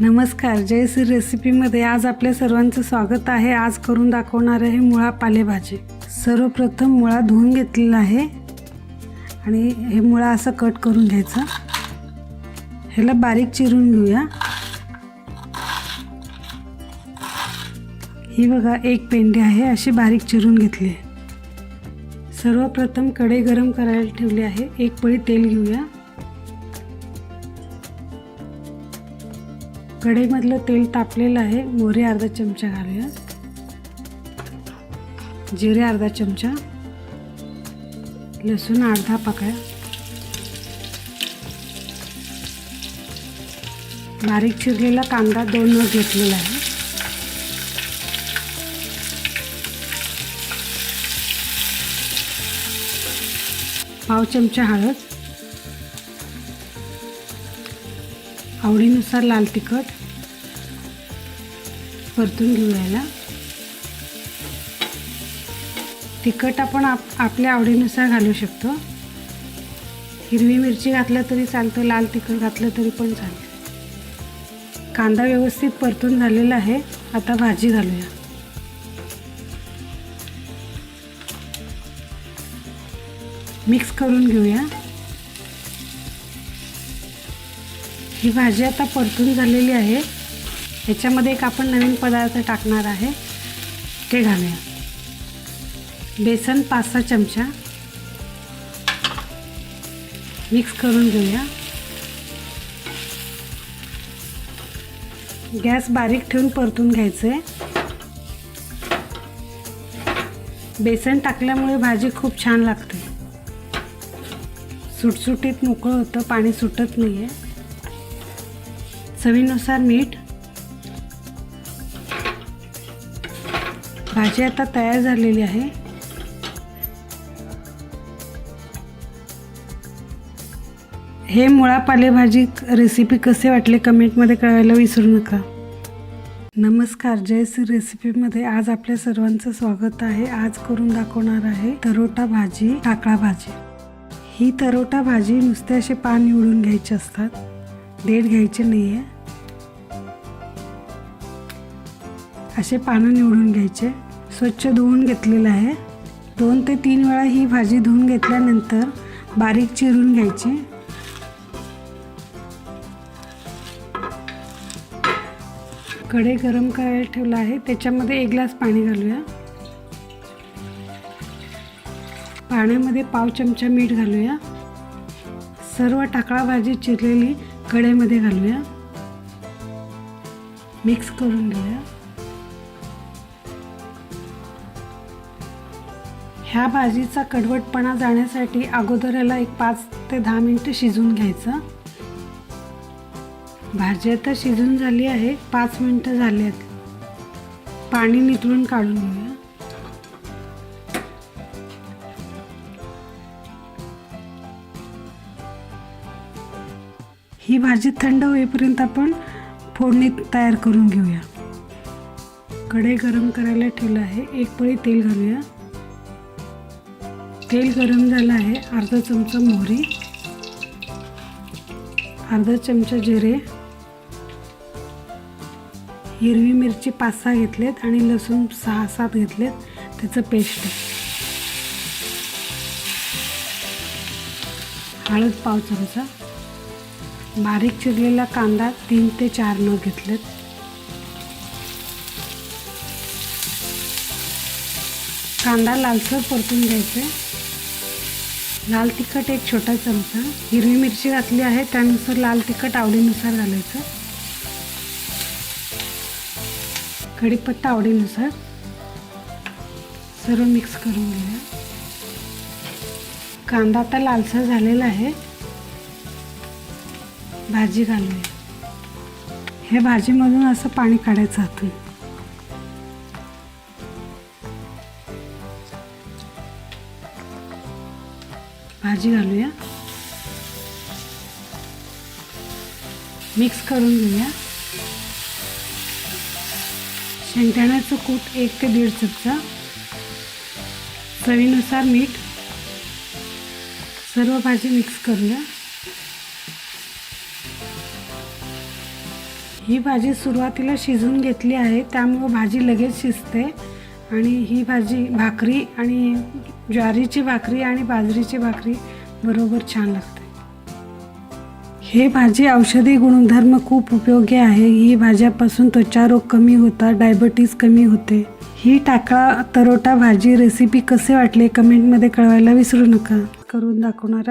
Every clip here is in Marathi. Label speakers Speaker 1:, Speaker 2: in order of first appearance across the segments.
Speaker 1: नमस्कार जयश्री रेसिपीमध्ये आज आपल्या सर्वांचं स्वागत आहे. आज करून दाखवणार आहे मुळा पालेभाजी. सर्वप्रथम मुळा धुवून घेतलेला आहे. आणि हे मुळा असं कट करून घ्यायचं. ह्याला बारीक चिरून घेऊया. ही बघा एक पेंडी आहे अशी बारीक चिरून घेतली. आहे सर्वप्रथम कढई गरम करायला ठेवली आहे. एक पळी तेल घेऊया. कढईमधलं तेल तापलेलं आहे. मोहरी अर्धा चमचा घालूया. जिरे अर्धा चमचा. लसूण अर्धा पाकळ्या. बारीक चिरलेला कांदा दोन नग घेतलेला आहे. पाव चमचा हळद. आवडीनुसार लाल तिखट परतून घेऊयाला तिखट आपण आप आपल्या आवडीनुसार घालू शकतो. हिरवी मिरची घातलं तरी चालतं लाल तिखट घातलं तरी पण चालतं. कांदा व्यवस्थित परतून झालेला आहे. आता भाजी घालूया. मिक्स करून घेऊया. ही भाजी आता परतून झालेली आहे. ह्याच्यामध्ये एक आपण नवीन पदार्थ टाकणार आहे. ते घालूया. बेसन पाच सहा चमचा. मिक्स करून घेऊया. गॅस बारीक ठेवून परतून घ्यायचं आहे बेसन टाकल्यामुळे भाजी खूप छान लागते. सुटसुटीत मोकळं होतं पाणी सुटत नाही आहे चवीनुसार मीठ. भाजी आता तयार झालेली आहे. हे मुळा पालेभाजी रेसिपी कसे वाटले कमेंटमध्ये कळायला विसरू नका. नमस्कार जयश्री रेसिपीमध्ये आज आपल्या सर्वांचं स्वागत आहे. आज करून दाखवणार आहे तरोटा भाजी टाकळा भाजी. ही तरोटा भाजी नुसते असे पान निवडून घ्यायचे असतात. देठ घ्यायचे नाही आहे असे पानं निवडून घ्यायचे. स्वच्छ धुवून घेतलेलं आहे. दोन ते तीन वेळा ही भाजी धुवून घेतल्यानंतर बारीक चिरून घ्यायची. कढई गरम करायला ठेवला आहे. त्याच्यामध्ये एक ग्लास पाणी घालूया. पाण्यामध्ये पाव चमचा मीठ घालूया. सर्व टाकळा भाजी चिरलेली कढईमध्ये घालूया. मिक्स करून घेऊया. ह्या भाजीचा कडवटपणा जाण्यासाठी अगोदर याला एक पाच ते दहा मिनटं शिजवून घ्यायचं. भाजी आता शिजून झाली आहे पाच मिनटं झाली आहेत. पाणी निथळून काढून घेऊया. ही भाजी थंड होईपर्यंत आपण फोडणी तयार करून घेऊया. कढई गरम करायला ठेवलं आहे. एक पळी तेल घालूया. तेल गरम झालं आहे. अर्धा चमचा मोहरी. अर्धा चमचा जिरे. हिरवी मिरची पाच सहा घेतलेत आणि लसूण सहा सात घेतलेत. त्याचं पेस्ट हळद पाव चमचा. बारीक चिरलेला कांदा तीन ते चार न घेतलेत. कांदा लालसर परतून घ्यायचे. लाल तिखट एक छोटा चमचा. हिरवी मिरची घातली आहे त्यानुसार लाल तिखट आवडीनुसार घालायचं. कढीपत्ता आवडीनुसार. सर्व मिक्स करून घ्या कांदा आता लालसर झालेला आहे. भाजी घालूया. हे भाजीमधून असं पाणी काढायचं हातून भाजी घालूया. मिक्स करून घेऊया. शेंगदाण्याचं कूट एक ते दीड चमचा. चवीनुसार मीठ. सर्व भाजी मिक्स करूया. ही भाजी सुरुवातीला शिजून घेतली आहे त्यामुळं भाजी लगेच शिजते. आणि ही भाजी भाकरी आणि ज्वारीची भाकरी आणि बाजरीची भाकरी बरोबर छान लागते. हे भाजी औषधी गुणधर्म खूप उपयोगी आहे. ही भाज्यापासून त्वचा रोग कमी होतात डायबिटीज कमी होते. ही टाकळा तरोटा भाजी रेसिपी कसे वाटले? कमेंटमध्ये कळवायला विसरू नका. करून दाखवणार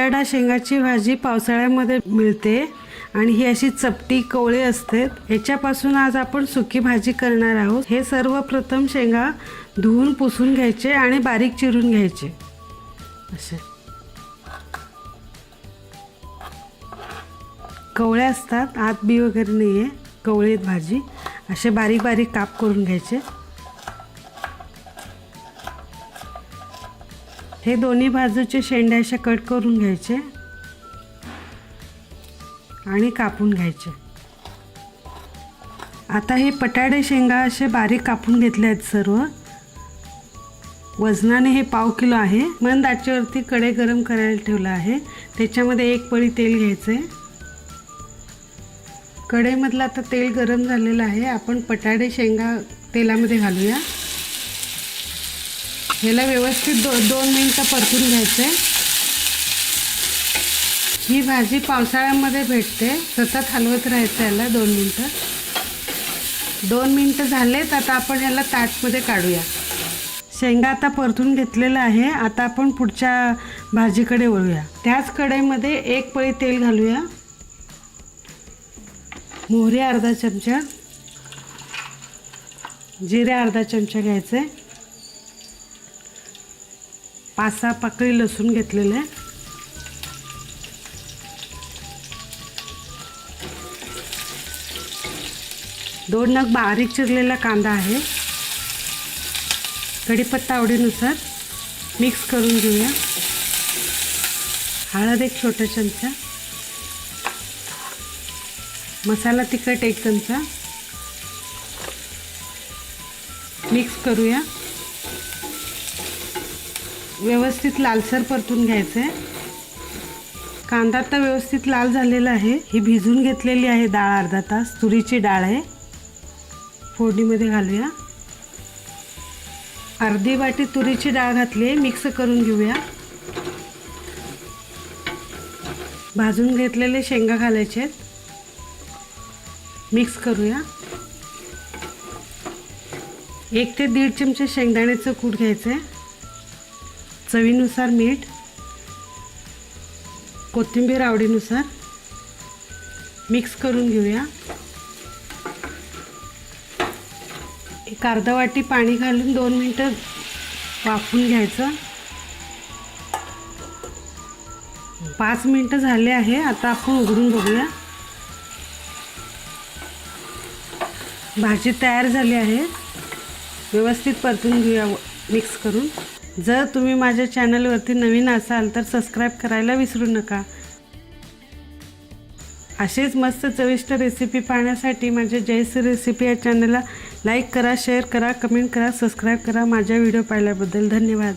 Speaker 1: बटाटा शेंगाची भाजी पावसाळ्यामध्ये मिळते आणि ही अशी चपटी कवळे असते. ह्याच्यापासून आज आपण सुकी भाजी करणार आहोत. हे सर्वप्रथम शेंगा धुवून पुसून घ्यायचे आणि बारीक चिरून घ्यायचे. असे. कवळे असतात आत बी वगैरे नाही आहे कवळे भाजी. असे बारीक बारीक काप करून घ्यायचे. हे दोन्ही बाजूचे शेंड्या अशा कट करून घ्यायचे आणि कापून घ्यायचे. आता हे पटाडे शेंगा असे बारीक कापून घेतले आहेत सर्व. वजनाने हे पाव किलो आहे. मंद आचेवरती कडे गरम करायला ठेवलं आहे. त्याच्यामध्ये एक पळी तेल घ्यायचं आहे कढईमधलं आता तेल गरम झालेलं आहे. आपण पटाडे शेंगा तेलामध्ये घालूया. ह्याला व्यवस्थित दो दोन मिनटं परतून घ्यायचं. आहे ही भाजी पावसाळ्यामध्ये भेटते. सतत हलवत राहायचं याला दोन मिनटं. दोन मिनटं झालेत आता आपण ह्याला ताटमध्ये काढूया. शेंगा आता परतून घेतलेला आहे. आता आपण पुढच्या भाजीकडे वळूया. त्याच कढईमध्ये एक पळी तेल घालूया. मोहरी अर्धा चमचा. जिरे अर्धा चमचा घ्यायचे. पाच सहा पाकळी लसूण घेतलेलं आहे. दोन नग बारीक चिरलेला कांदा आहे. कढीपत्ता आवडीनुसार मिक्स करून घेऊया. हळद एक छोटा चमचा. मसाला तिखट एक चमचा. मिक्स करूया. व्यवस्थित लालसर परतून घ्यायचं आहे कांदा आता व्यवस्थित लाल झालेला आहे. ही भिजून घेतलेली आहे डाळ अर्धा तास. तुरीची डाळ आहे. फोडणीमध्ये घालूया. अर्धी वाटी तुरीची डाळ घातली आहे. मिक्स करून घेऊया. भाजून घेतलेले शेंगा घालायचे आहेत. मिक्स करूया. एक ते दीड चमचे शेंगदाण्याचं कूट घ्यायचं आहे चवीनुसार मीठ कोथिंबीर आवडीनुसार मिक्स करून घेऊया. एक अर्धा वाटी पाणी घालून दोन मिनटं वाफून घ्यायचं. पाच मिनटं झाले आहे आता आपण उघडून बघूया. भाजी तयार झाली आहे. व्यवस्थित परतून घेऊया मिक्स करून. जर तुम्ही माझ्या चॅनलवरती नवीन असाल तर सबस्क्राईब करायला विसरू नका. असेच मस्त चविष्ट रेसिपी पाहण्यासाठी माझ्या जयश्री रेसिपी या चॅनलला लाईक करा शेअर करा कमेंट करा सबस्क्राईब करा. माझ्या व्हिडिओ पाहिल्याबद्दल धन्यवाद.